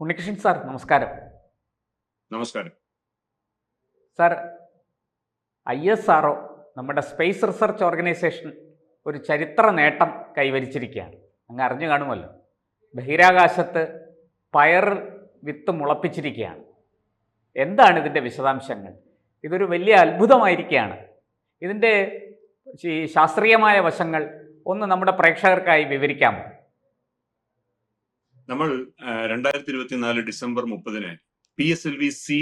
Unnikrishnan sir നമസ്കാരം. നമസ്കാരം. Sir I S R നമ്മുടെ സ്പേസ് റിസർച്ച് ഓർഗനൈസേഷൻ ഒരു ചരിത്ര നേട്ടം കൈവരിച്ചിരിക്കുകയാണ്. അങ്ങ് അറിഞ്ഞു കാണുമല്ലോ. ബഹിരാകാശത്ത് പയർ വിത്ത് മുളപ്പിച്ചിരിക്കുകയാണ്. എന്താണ് ഇതിന്റെ വിശദാംശങ്ങൾ? ഇതൊരു വലിയ അത്ഭുതമായിരിക്കുകയാണ്. ഇതിന്റെ ശാസ്ത്രീയമായ വശങ്ങൾ ഒന്ന് നമ്മുടെ പ്രേക്ഷകർക്കായി വിവരിക്കാമോ? നമ്മൾ രണ്ടായിരത്തി ഇരുപത്തിനാല് ഡിസംബർ മുപ്പതിന് P S L V C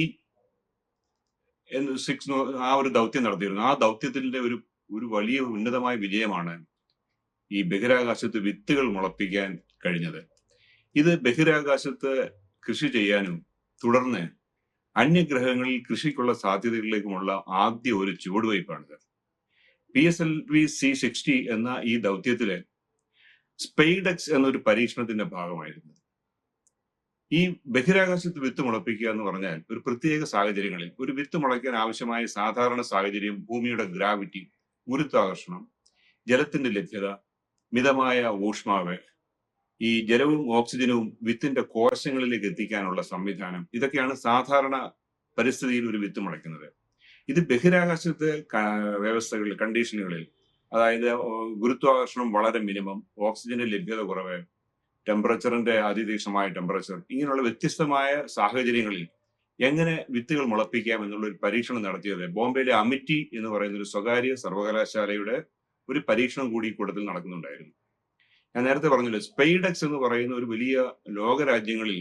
six ആ ഒരു ദൗത്യം നടത്തിയിരുന്നു. ആ ദൗത്യത്തിന്റെ ഒരു ഒരു വലിയ ഉന്നതമായ വിജയമാണ് ഈ ബഹിരാകാശത്ത് വിത്തുകൾ മുളപ്പിക്കാൻ കഴിഞ്ഞത്. ഇത് ബഹിരാകാശത്ത് കൃഷി ചെയ്യാനും തുടർന്ന് അന്യഗ്രഹങ്ങളിൽ കൃഷിക്കുള്ള സാധ്യതകളിലേക്കുമുള്ള ആദ്യ ഒരു ചുവടുവയ്പാണിത് P S L V C sixty എന്ന ഈ ദൗത്യത്തിൽ സ്പെയ്ഡക്സ് എന്നൊരു പരീക്ഷണത്തിന്റെ ഭാഗമായിരുന്നു. ഈ ബഹിരാകാശത്ത് വിത്ത് മുളപ്പിക്കുക എന്ന് പറഞ്ഞാൽ ഒരു പ്രത്യേക സാഹചര്യങ്ങളിൽ ഒരു വിത്ത് മുളയ്ക്കാൻ ആവശ്യമായ സാധാരണ സാഹചര്യം ഭൂമിയുടെ ഗ്രാവിറ്റി ഗുരുത്വാകർഷണം ജലത്തിന്റെ ലഭ്യത മിതമായ ഊഷ്മാവ് ഈ ജലവും ഓക്സിജനും വിത്തിന്റെ കോശങ്ങളിലേക്ക് എത്തിക്കാനുള്ള സംവിധാനം ഇതൊക്കെയാണ് സാധാരണ പരിസ്ഥിതിയിൽ ഒരു വിത്ത് മുളയ്ക്കുന്നത്. ഇത് ബഹിരാകാശത്തെ വ്യവസ്ഥകളിൽ കണ്ടീഷനുകളിൽ അതായത് ഗുരുത്വാകർഷണം വളരെ മിനിമം ഓക്സിജന്റെ ലഭ്യത കുറവ് ടെമ്പറേച്ചറിന്റെ അതിതീക്ഷമായ ടെമ്പറേച്ചർ ഇങ്ങനെയുള്ള വ്യത്യസ്തമായ സാഹചര്യങ്ങളിൽ എങ്ങനെ വിത്തുകൾ മുളപ്പിക്കാം എന്നുള്ള ഒരു പരീക്ഷണം നടത്തിയത് ബോംബെയിലെ അമിറ്റി എന്ന് പറയുന്ന ഒരു സ്വകാര്യ സർവകലാശാലയുടെ ഒരു പരീക്ഷണം കൂടി കൂട്ടത്തിൽ നടക്കുന്നുണ്ടായിരുന്നു. ഞാൻ നേരത്തെ പറഞ്ഞല്ലോ സ്പെയ്ഡെക്സ് എന്ന് പറയുന്ന ഒരു വലിയ ലോകരാജ്യങ്ങളിൽ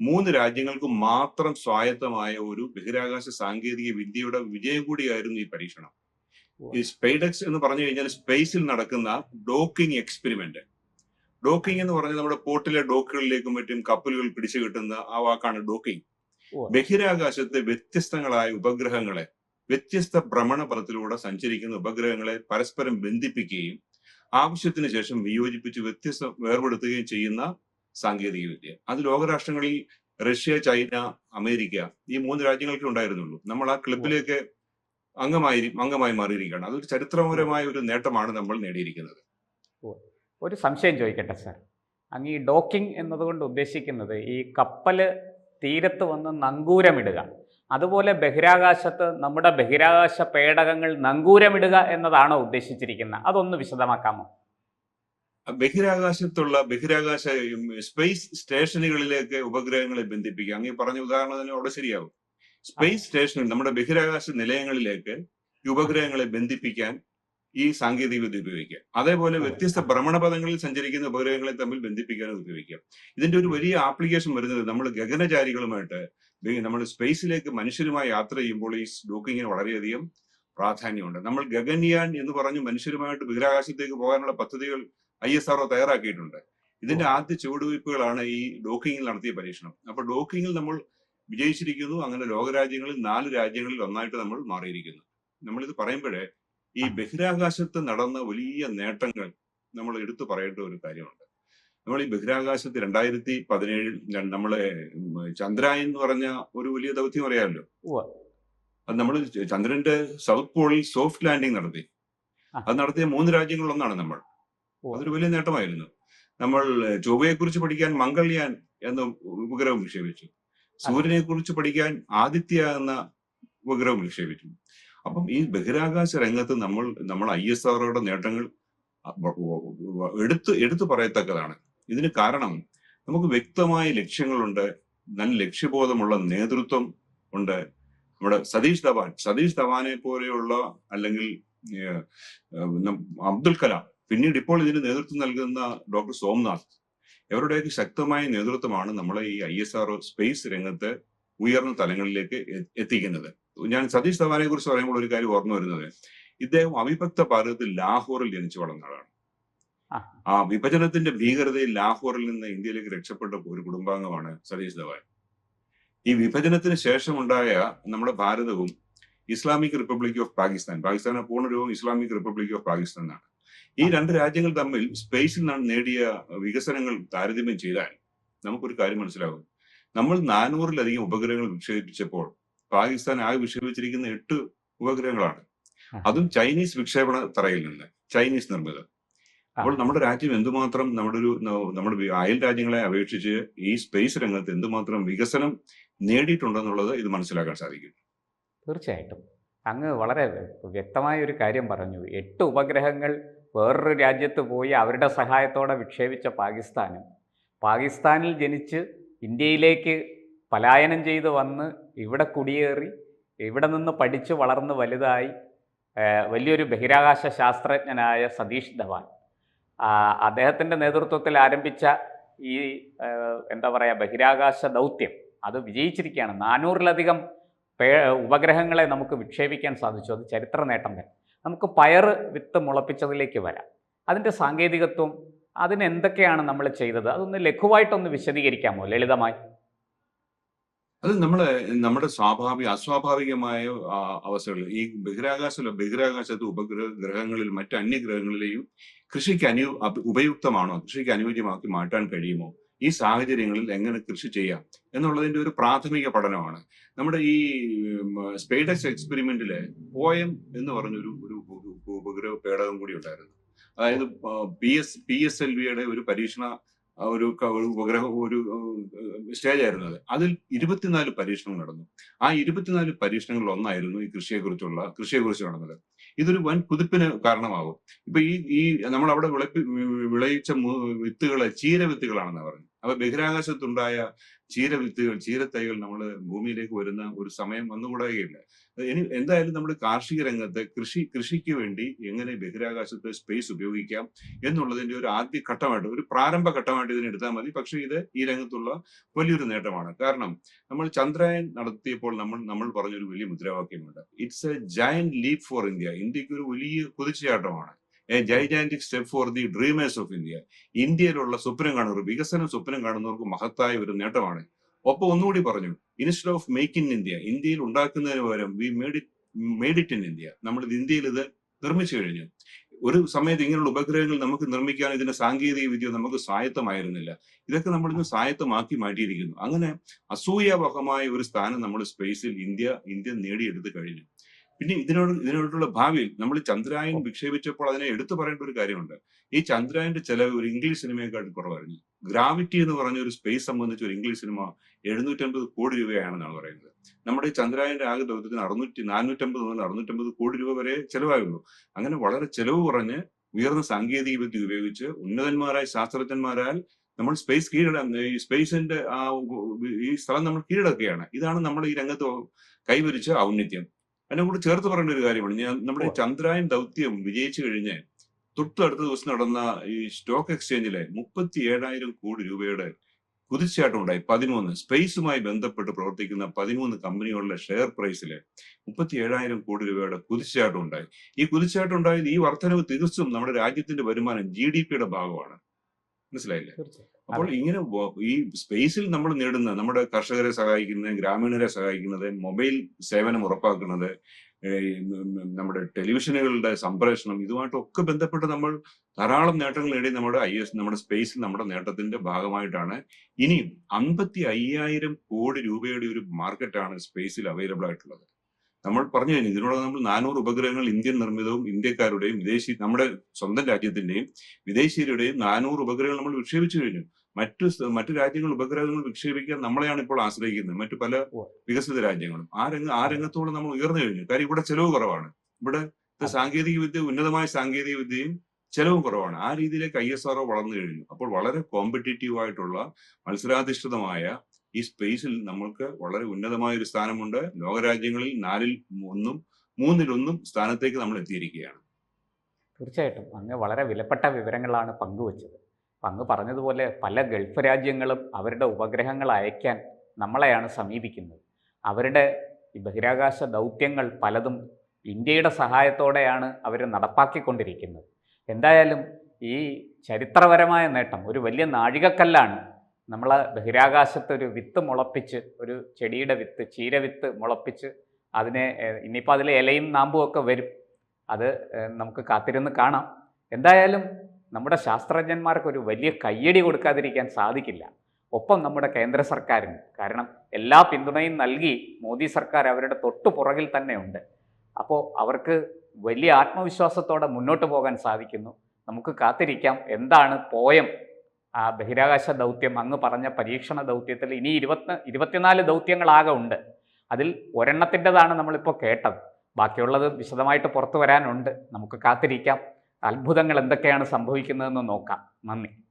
മൂന്ന് രാജ്യങ്ങൾക്ക് മാത്രം സ്വായത്തമായ ഒരു ബഹിരാകാശ സാങ്കേതിക വിദ്യയുടെ വിജയം കൂടിയായിരുന്നു ഈ പരീക്ഷണം. ഈ സ്പെയ്ഡെക്സ് എന്ന് പറഞ്ഞു കഴിഞ്ഞാൽ സ്പേസിൽ നടക്കുന്ന ഡോക്കിംഗ് എക്സ്പെരിമെന്റ് ഡോക്കിംഗ് എന്ന് പറഞ്ഞാൽ നമ്മുടെ പോർട്ടിലെ ഡോക്കുകളിലേക്കും മറ്റും കപ്പലുകൾ പിടിച്ചു കിട്ടുന്ന ആ വാക്കാണ് ഡോക്കിംഗ് ബഹിരാകാശത്തെ വ്യത്യസ്തങ്ങളായ ഉപഗ്രഹങ്ങളെ വ്യത്യസ്ത ഭ്രമണപഥത്തിലൂടെ സഞ്ചരിക്കുന്ന ഉപഗ്രഹങ്ങളെ പരസ്പരം ബന്ധിപ്പിക്കുകയും ആവശ്യത്തിന് ശേഷം വിയോജിപ്പിച്ച് വ്യത്യസ്ത വേർപെടുത്തുകയും ചെയ്യുന്ന സാങ്കേതിക വിദ്യ അത് ലോകരാഷ്ട്രങ്ങളിൽ റഷ്യ ചൈന അമേരിക്ക ഈ മൂന്ന് രാജ്യങ്ങൾക്ക് ഉണ്ടായിരുന്നുള്ളൂ. നമ്മൾ ആ ക്ലബിലേക്ക് അംഗമായി അംഗമായി മാറിയിരിക്കുകയാണ്. അതൊരു ചരിത്രപരമായ ഒരു നേട്ടമാണ് നമ്മൾ നേടിയിരിക്കുന്നത്. ഒരു സംശയം ചോദിക്കട്ടെ സാർ. അങ്ങ് ഈ ഡോക്കിംഗ് എന്നതുകൊണ്ട് ഉദ്ദേശിക്കുന്നത് ഈ കപ്പൽ തീരത്ത് വന്ന് നങ്കൂരമിടുക അതുപോലെ ബഹിരാകാശത്ത് നമ്മുടെ ബഹിരാകാശ പേടകങ്ങൾ നങ്കൂരമിടുക എന്നതാണോ ഉദ്ദേശിച്ചിരിക്കുന്നത്? അതൊന്ന് വിശദമാക്കാമോ? ബഹിരാകാശത്തുള്ള ബഹിരാകാശ സ്പേസ് സ്റ്റേഷനുകളിലേക്ക് ഉപഗ്രഹങ്ങളെ ബന്ധിപ്പിക്കുക. അങ്ങ് പറഞ്ഞ ഉദാഹരണത്തിന് അവിടെ ശരിയാവും. സ്പേസ് സ്റ്റേഷനിൽ നമ്മുടെ ബഹിരാകാശ നിലയങ്ങളിലേക്ക് ഉപഗ്രഹങ്ങളെ ബന്ധിപ്പിക്കാൻ ഈ സാങ്കേതിക വിദ്യ ഉപയോഗിക്കാം അതേപോലെ വ്യത്യസ്ത ഭ്രമണപഥങ്ങളിൽ സഞ്ചരിക്കുന്ന ഉപഗ്രഹങ്ങളെ തമ്മിൽ ബന്ധിപ്പിക്കാനും ഉപയോഗിക്കാം ഇതിന്റെ ഒരു വലിയ ആപ്ലിക്കേഷൻ വരുന്നത് നമ്മൾ ഗഗനചാരികളുമായിട്ട് നമ്മൾ സ്പേസിലേക്ക് മനുഷ്യരുമായി യാത്ര ചെയ്യുമ്പോൾ ഈ ഡോക്കിങ്ങിന് വളരെയധികം പ്രാധാന്യമുണ്ട്. നമ്മൾ ഗഗൻയാൻ എന്ന് പറഞ്ഞ് മനുഷ്യരുമായിട്ട് ബഹിരാകാശത്തേക്ക് പോകാനുള്ള പദ്ധതികൾ ഐ എസ് ആർഒ തയ്യാറാക്കിയിട്ടുണ്ട്. ഇതിന്റെ ആദ്യ ചുവടുവയ്പ്പുകളാണ് ഈ ഡോക്കിങ്ങിൽ നടത്തിയ പരീക്ഷണം. അപ്പൊ ഡോക്കിങ്ങിൽ നമ്മൾ വിജയിച്ചിരിക്കുന്നു. അങ്ങനെ ലോകരാജ്യങ്ങളിൽ നാല് രാജ്യങ്ങളിൽ ഒന്നായിട്ട് നമ്മൾ മാറിയിരിക്കുന്നു. നമ്മളിത് പറയുമ്പോഴേ ഈ ബഹിരാകാശത്ത് നടന്ന വലിയ നേട്ടങ്ങൾ നമ്മൾ എടുത്തു പറയേണ്ട ഒരു കാര്യമുണ്ട്. നമ്മൾ ഈ ബഹിരാകാശത്ത് രണ്ടായിരത്തി പതിനേഴിൽ നമ്മളെ ചന്ദ്രായൻ എന്ന് പറഞ്ഞ ഒരു വലിയ ദൗത്യം അറിയാമല്ലോ? അത് നമ്മൾ ചന്ദ്രന്റെ സൗത്ത് പോളിൽ സോഫ്റ്റ് ലാൻഡിംഗ് നടത്തി. അത് നടത്തിയ മൂന്ന് രാജ്യങ്ങളിലൊന്നാണ് നമ്മൾ. അതൊരു വലിയ നേട്ടമായിരുന്നു. നമ്മൾ ചൊവ്വയെ കുറിച്ച് പഠിക്കാൻ മംഗൾയാൻ എന്ന ഉപഗ്രഹം വിക്ഷേപിച്ചു. സൂര്യനെ കുറിച്ച് പഠിക്കാൻ ആദിത്യ എന്ന ഉപഗ്രഹം വിക്ഷേപിച്ചു അപ്പം ഈ ബഹിരാകാശ രംഗത്ത് നമ്മൾ നമ്മൾ ഐ എസ് ആറുകളുടെ നേട്ടങ്ങൾ എടുത്ത് എടുത്തു പറയത്തക്കതാണ്. ഇതിന് കാരണം നമുക്ക് വ്യക്തമായ ലക്ഷ്യങ്ങളുണ്ട് നല്ല ലക്ഷ്യബോധമുള്ള നേതൃത്വം ഉണ്ട്. നമ്മുടെ സതീഷ് ധവാൻ സതീഷ് ധവാനെ പോലെയുള്ള അല്ലെങ്കിൽ അബ്ദുൽ കലാം. പിന്നീട് ഇപ്പോൾ ഇതിന് നേതൃത്വം നൽകുന്ന ഡോക്ടർ സോംനാഥ്. ഇവരുടെയൊക്കെ ശക്തമായ നേതൃത്വമാണ് നമ്മളെ ഈ ഐ എസ് ആർ സ്പേസ് രംഗത്ത് ഉയർന്ന തലങ്ങളിലേക്ക് എത്തിക്കുന്നത്. ഞാൻ സതീഷ് ധവാനെ കുറിച്ച് പറയുമ്പോൾ ഒരു കാര്യം ഓർമ്മ വരുന്നത്. ഇദ്ദേഹം അവിഭക്ത ഭാരതത്തിൽ ലാഹോറിൽ ജനിച്ചു വളർന്ന ആളാണ്. ആ. വിഭജനത്തിന്റെ ഭീകരതയിൽ ലാഹോറിൽ നിന്ന് ഇന്ത്യയിലേക്ക് രക്ഷപ്പെട്ട ഒരു കുടുംബാംഗമാണ് സതീഷ് ധവാൻ. ഈ വിഭജനത്തിന് ശേഷമുണ്ടായ നമ്മുടെ ഭാരതവും ഇസ്ലാമിക് റിപ്പബ്ലിക് ഓഫ് പാകിസ്ഥാൻ പാകിസ്ഥാന പൂർണ രൂപം ഇസ്ലാമിക് റിപ്പബ്ലിക് ഓഫ് പാകിസ്ഥാൻ എന്നാണ് ഈ രണ്ട് രാജ്യങ്ങൾ തമ്മിൽ സ്പേസിൽ നേടിയ വികസനങ്ങൾ താരതമ്യം ചെയ്താൽ നമുക്കൊരു കാര്യം മനസ്സിലാകും. നമ്മൾ നാനൂറിലധികം ഉപഗ്രഹങ്ങൾ വിക്ഷേപിച്ചപ്പോൾ പാകിസ്ഥാൻ ആകെ വിക്ഷേപിച്ചിരിക്കുന്ന എട്ട് ഉപഗ്രഹങ്ങളാണ്. അതും ചൈനീസ് വിക്ഷേപണ തറയിൽ നിന്ന് ചൈനീസ് നിർമ്മിതം. അപ്പോൾ നമ്മുടെ രാജ്യം എന്തുമാത്രം നമ്മുടെ ഒരു നമ്മുടെ അയൽ രാജ്യങ്ങളെ അപേക്ഷിച്ച് ഈ സ്പേസ് രംഗത്ത് എന്തുമാത്രം വികസനം നേടിയിട്ടുണ്ടെന്നുള്ളത് ഇത് മനസ്സിലാക്കാൻ സാധിക്കും. തീർച്ചയായിട്ടും. അങ്ങ് വളരെ വ്യക്തമായ ഒരു കാര്യം പറഞ്ഞു. എട്ട് ഉപഗ്രഹങ്ങൾ വേറൊരു രാജ്യത്ത് പോയി അവരുടെ സഹായത്തോടെ വിക്ഷേപിച്ച പാകിസ്ഥാനും പാകിസ്ഥാനിൽ ജനിച്ച് ഇന്ത്യയിലേക്ക് പലായനം ചെയ്ത് വന്ന് ഇവിടെ കുടിയേറി ഇവിടെ നിന്ന് പഠിച്ച് വളർന്ന് വലുതായി വലിയൊരു ബഹിരാകാശ ശാസ്ത്രജ്ഞനായ സതീഷ് ധവാൻ. അദ്ദേഹത്തിന്റെ നേതൃത്വത്തിൽ ആരംഭിച്ച ഈ എന്താ പറയുക ബഹിരാകാശ ദൗത്യം അത് വിജയിച്ചിരിക്കുകയാണ്. നാനൂറിലധികം ഉപഗ്രഹങ്ങളെ നമുക്ക് വിക്ഷേപിക്കാൻ സാധിച്ചു. അത് ചരിത്ര നേട്ടം തന്നെ. നമുക്ക് പയർ വിത്ത് മുളപ്പിച്ചതിലേക്ക് വരാം. അതിന്റെ സാങ്കേതികത്വം അതിനെന്തൊക്കെയാണ് നമ്മൾ ചെയ്തത്? അതൊന്ന് ലഘുവായിട്ടൊന്ന് വിശദീകരിക്കാമോ ലളിതമായി? അത് നമ്മൾ നമ്മുടെ സ്വാഭാവിക അസ്വാഭാവികമായ അവസ്ഥകൾ ഈ ബഹിരാകാശ ബഹിരാകാശത്ത് ഉപഗ്രഹ ഗ്രഹങ്ങളിൽ മറ്റ് അന്യഗ്രഹങ്ങളിലെയും കൃഷിക്ക് അനു ഉപയുക്തമാണോ? കൃഷിക്ക് അനുയോജ്യമാക്കി മാറ്റാൻ കഴിയുമോ? ഈ സാഹചര്യങ്ങളിൽ എങ്ങനെ കൃഷി ചെയ്യാം എന്നുള്ളതിന്റെ ഒരു പ്രാഥമിക പഠനമാണ്. നമ്മുടെ ഈ സ്പേഡക്സ് എക്സ്പെരിമെന്റിൽ പോയം എന്ന് പറഞ്ഞൊരു ഒരു ഉപ- ഉപഗ്രഹ പേടകം കൂടി ഉണ്ടായിരുന്നു. അതായത് P S P S L വിയുടെ ഒരു പരീക്ഷണ ഒരു ഉപഗ്രഹ ഒരു സ്റ്റേജ് ആയിരുന്നു അത്. അതിൽ ഇരുപത്തിനാല് പരീക്ഷണങ്ങൾ നടന്നു. ആ ഇരുപത്തിനാല് പരീക്ഷണങ്ങളിൽ ഒന്നായിരുന്നു ഈ കൃഷിയെക്കുറിച്ചുള്ള കൃഷിയെക്കുറിച്ച് നടന്നത്. ഇതൊരു വൻ കുതിപ്പിന് കാരണമാകും. ഇപ്പൊ ഈ ഈ നമ്മൾ അവിടെ വിളപ്പി വിളയിച്ച വിത്തുകൾ ചീര വിത്തുകളാണെന്ന് പറഞ്ഞു. അപ്പൊ ബഹിരാകാശത്തുണ്ടായ ചീര വിത്തുകൾ ചീരത്തൈകൾ നമ്മൾ ഭൂമിയിലേക്ക് വരുന്ന ഒരു സമയം വന്നുകൂടുകയില്ല ഇനി എന്തായാലും നമ്മുടെ കാർഷിക രംഗത്ത് കൃഷി കൃഷിക്ക് വേണ്ടി എങ്ങനെ ബഹിരാകാശത്ത് സ്പേസ് ഉപയോഗിക്കാം എന്നുള്ളതിന്റെ ഒരു ആദ്യ ഘട്ടമായിട്ട് ഒരു പ്രാരംഭ ഘട്ടമായിട്ട് ഇതിനെ എടുത്താൽ മതി. പക്ഷേ ഇത് ഈ രംഗത്തുള്ള വലിയൊരു നേട്ടമാണ്. കാരണം നമ്മൾ ചന്ദ്രയാൻ നടത്തിയപ്പോൾ നമ്മൾ നമ്മൾ പറഞ്ഞൊരു വലിയ മുദ്രാവാക്യമുണ്ട്. It's a giant leap for India ഇന്ത്യയ്ക്ക് ഒരു വലിയ കുതിച്ചുചാട്ടമാണ്. A gigantic step for the dreamers of India. ഇന്ത്യയിലുള്ള സ്വപ്നം കാണുന്നവർ വികസനം സ്വപ്നം കാണുന്നവർക്ക് മഹത്തായ ഒരു നേട്ടമാണ്. ഒപ്പം ഒന്നുകൂടി പറഞ്ഞു instead of make in India ഇന്ത്യയിൽ ഉണ്ടാക്കുന്നതിന് പകരം we made it made it in India നമ്മൾ ഇന്ത്യയിൽ ഇത് നിർമ്മിച്ചു കഴിഞ്ഞു. ഒരു സമയത്ത് ഇങ്ങനെയുള്ള ഉപഗ്രഹങ്ങൾ നമുക്ക് നിർമ്മിക്കാൻ ഇതിന്റെ സാങ്കേതിക വിദ്യ നമുക്ക് സ്വായത്തമായിരുന്നില്ല. ഇതൊക്കെ നമ്മൾ ഇന്ന് സ്വായത്തമാക്കി മാറ്റിയിരിക്കുന്നു. അങ്ങനെ അസൂയാവഹമായ ഒരു സ്ഥാനം നമ്മൾ സ്പേസിൽ ഇന്ത്യ ഇന്ത്യ നേടിയെടുത്ത് കഴിഞ്ഞു. പിന്നെ ഇതിനോട് ഇതിനോടുള്ള ഭാവിയിൽ നമ്മൾ ചന്ദ്രായൻ വിക്ഷേപിച്ചപ്പോൾ അതിനെ എടുത്തു പറയേണ്ട ഒരു കാര്യമുണ്ട്. ഈ ചന്ദ്രായന്റെ ചെലവ് ഒരു ഇംഗ്ലീഷ് സിനിമയെക്കാട്ടും കുറവായിരുന്നു. ഗ്രാവിറ്റി എന്ന് പറഞ്ഞ ഒരു സ്പേസ് സംബന്ധിച്ച് ഒരു ഇംഗ്ലീഷ് സിനിമ എഴുന്നൂറ്റമ്പത് കോടി രൂപയാണെന്നാണ് പറയുന്നത്. നമ്മുടെ ഈ ചന്ദ്രായന്റെ ആകെ ദൗത്യത്തിന് അറുന്നൂറ്റി നാനൂറ്റമ്പത് മുതൽ അറുന്നൂറ്റമ്പത് കോടി രൂപ വരെ ചെലവായുള്ളൂ അങ്ങനെ വളരെ ചെലവ് കുറഞ്ഞ് ഉയർന്ന സാങ്കേതിക വിദ്യ ഉപയോഗിച്ച് ഉന്നതന്മാരായ ശാസ്ത്രജ്ഞന്മാരാൽ നമ്മൾ സ്പേസ് കീഴട ഈ സ്പേസിന്റെ ആ ഈ സ്ഥലം നമ്മൾ കീഴടക്കുകയാണ്. ഇതാണ് നമ്മൾ ഈ രംഗത്ത് കൈവരിച്ച ഔന്നത്യം. അതിനെ കൂടി ചേർത്ത് പറയേണ്ട ഒരു കാര്യമാണ്. ഞാൻ നമ്മുടെ ചന്ദ്രായൻ ദൗത്യം വിജയിച്ചു കഴിഞ്ഞ് തൊട്ടടുത്ത ദിവസം നടന്ന ഈ സ്റ്റോക്ക് എക്സ്ചേഞ്ചിലെ മുപ്പത്തി ഏഴായിരം കോടി രൂപയുടെ കുതിച്ചാട്ടം ഉണ്ടായി. പതിമൂന്ന്. സ്പേസുമായി ബന്ധപ്പെട്ട് പ്രവർത്തിക്കുന്ന പതിമൂന്ന് കമ്പനികളുടെ ഷെയർ പ്രൈസിൽ മുപ്പത്തി ഏഴായിരം കോടി രൂപയുടെ കുതിച്ചാട്ടം ഉണ്ടായി. ഈ കുതിച്ചാട്ടം ഉണ്ടായത് ഈ വർധനവ് തികച്ചും നമ്മുടെ രാജ്യത്തിന്റെ വരുമാനം ജി ഡി പിയുടെ ഭാഗമാണ്. മനസ്സിലായില്ലേ? അപ്പോൾ ഇങ്ങനെ ഈ സ്പേസിൽ നമ്മൾ നേടുന്ന നമ്മുടെ കർഷകരെ സഹായിക്കുന്നത് ഗ്രാമീണരെ സഹായിക്കുന്നത് മൊബൈൽ സേവനം ഉറപ്പാക്കുന്നത് നമ്മുടെ ടെലിവിഷനുകളുടെ സംപ്രേഷണം ഇതുമായിട്ടൊക്കെ ബന്ധപ്പെട്ട് നമ്മൾ ധാരാളം നേട്ടങ്ങൾ നേടി നമ്മുടെ ഐ എസ് നമ്മുടെ സ്പേസിൽ നമ്മുടെ നേട്ടത്തിന്റെ ഭാഗമായിട്ടാണ്. ഇനിയും അൻപത്തി അയ്യായിരം കോടി രൂപയുടെ ഒരു മാർക്കറ്റാണ് സ്പേസിൽ അവൈലബിൾ ആയിട്ടുള്ളത്. നമ്മൾ പറഞ്ഞു കഴിഞ്ഞു ഇതിനോട് നമ്മൾ നാനൂറ് ഉപഗ്രഹങ്ങൾ ഇന്ത്യൻ നിർമ്മിതവും ഇന്ത്യക്കാരുടെയും വിദേശി നമ്മുടെ സ്വന്തം രാജ്യത്തിന്റെയും വിദേശീയരുടെയും നാനൂറ് ഉപഗ്രഹങ്ങൾ നമ്മൾ വിക്ഷേപിച്ചു കഴിഞ്ഞു. മറ്റു മറ്റു രാജ്യങ്ങൾ ഉപഗ്രഹങ്ങൾ വിക്ഷേപിക്കാൻ നമ്മളെയാണ് ഇപ്പോൾ ആശ്രയിക്കുന്നത്. മറ്റു പല വികസിത രാജ്യങ്ങളും. ആ രംഗ ആ രംഗത്തോളം നമ്മൾ ഉയർന്നു കഴിഞ്ഞു. കാര്യം ഇവിടെ ചെലവ് കുറവാണ്. ഇവിടെ സാങ്കേതിക വിദ്യ ഉന്നതമായ സാങ്കേതിക വിദ്യയും ചെലവും കുറവാണ്. ആ രീതിയിലേക്ക് ഐ എസ് ആർ വളർന്നു കഴിഞ്ഞു. അപ്പോൾ വളരെ കോമ്പറ്റീറ്റീവ് ആയിട്ടുള്ള മത്സരാധിഷ്ഠിതമായ ഈ സ്പേസിൽ നമ്മൾക്ക് വളരെ ഉന്നതമായ ഒരു സ്ഥാനമുണ്ട്. ലോകരാജ്യങ്ങളിൽ നാലിൽ ഒന്നും മൂന്നിലൊന്നും സ്ഥാനത്തേക്ക് നമ്മൾ എത്തിയിരിക്കുകയാണ്. തീർച്ചയായിട്ടും. അങ്ങ് വളരെ വിലപ്പെട്ട വിവരങ്ങളാണ് പങ്കുവച്ചത്. അങ്ങ് പറഞ്ഞതുപോലെ പല ഗൾഫ് രാജ്യങ്ങളും അവരുടെ ഉപഗ്രഹങ്ങൾ അയക്കാൻ നമ്മളെയാണ് സമീപിക്കുന്നത്. അവരുടെ ബഹിരാകാശ ദൗത്യങ്ങൾ പലതും ഇന്ത്യയുടെ സഹായത്തോടെയാണ് അവർ നടപ്പാക്കിക്കൊണ്ടിരിക്കുന്നത്. എന്തായാലും ഈ ചരിത്രപരമായ നേട്ടം ഒരു വലിയ നാഴികക്കല്ലാണ് നമ്മൾ ബഹിരാകാശത്ത് ഒരു വിത്ത് മുളപ്പിച്ച് ഒരു ചെടിയുടെ വിത്ത് ചീരവിത്ത് മുളപ്പിച്ച് അതിനെ ഇനിയിപ്പോൾ അതിൽ ഇലയും നാമ്പും ഒക്കെ വരും. അത് നമുക്ക് കാത്തിരുന്ന് കാണാം. എന്തായാലും നമ്മുടെ ശാസ്ത്രജ്ഞന്മാർക്ക് ഒരു വലിയ കയ്യടി കൊടുക്കാതിരിക്കാൻ സാധിക്കില്ല. ഒപ്പം നമ്മുടെ കേന്ദ്ര സർക്കാരിന്. കാരണം എല്ലാ പിന്തുണയും നൽകി മോദി സർക്കാർ അവരുടെ തൊട്ടു പുറകിൽ തന്നെയുണ്ട് അപ്പോൾ അവർക്ക് വലിയ ആത്മവിശ്വാസത്തോടെ മുന്നോട്ട് പോകാൻ സാധിക്കുന്നു. നമുക്ക് കാത്തിരിക്കാം. എന്താണ് പോയം? ആ ബഹിരാകാശ ദൗത്യം അങ്ങ് പറഞ്ഞ പരീക്ഷണ ദൗത്യത്തിൽ ഇനി ഇരുപത്തി ഇരുപത്തിനാല് ദൗത്യങ്ങളാകെ ഉണ്ട്. അതിൽ ഒരെണ്ണത്തിന്റെതാണ് നമ്മളിപ്പോൾ കേട്ടത്. ബാക്കിയുള്ളത് വിശദമായിട്ട് പുറത്തു വരാനുണ്ട്. നമുക്ക് കാത്തിരിക്കാം. അത്ഭുതങ്ങൾ എന്തൊക്കെയാണ് സംഭവിക്കുന്നതെന്ന് നോക്കാം. നന്ദി.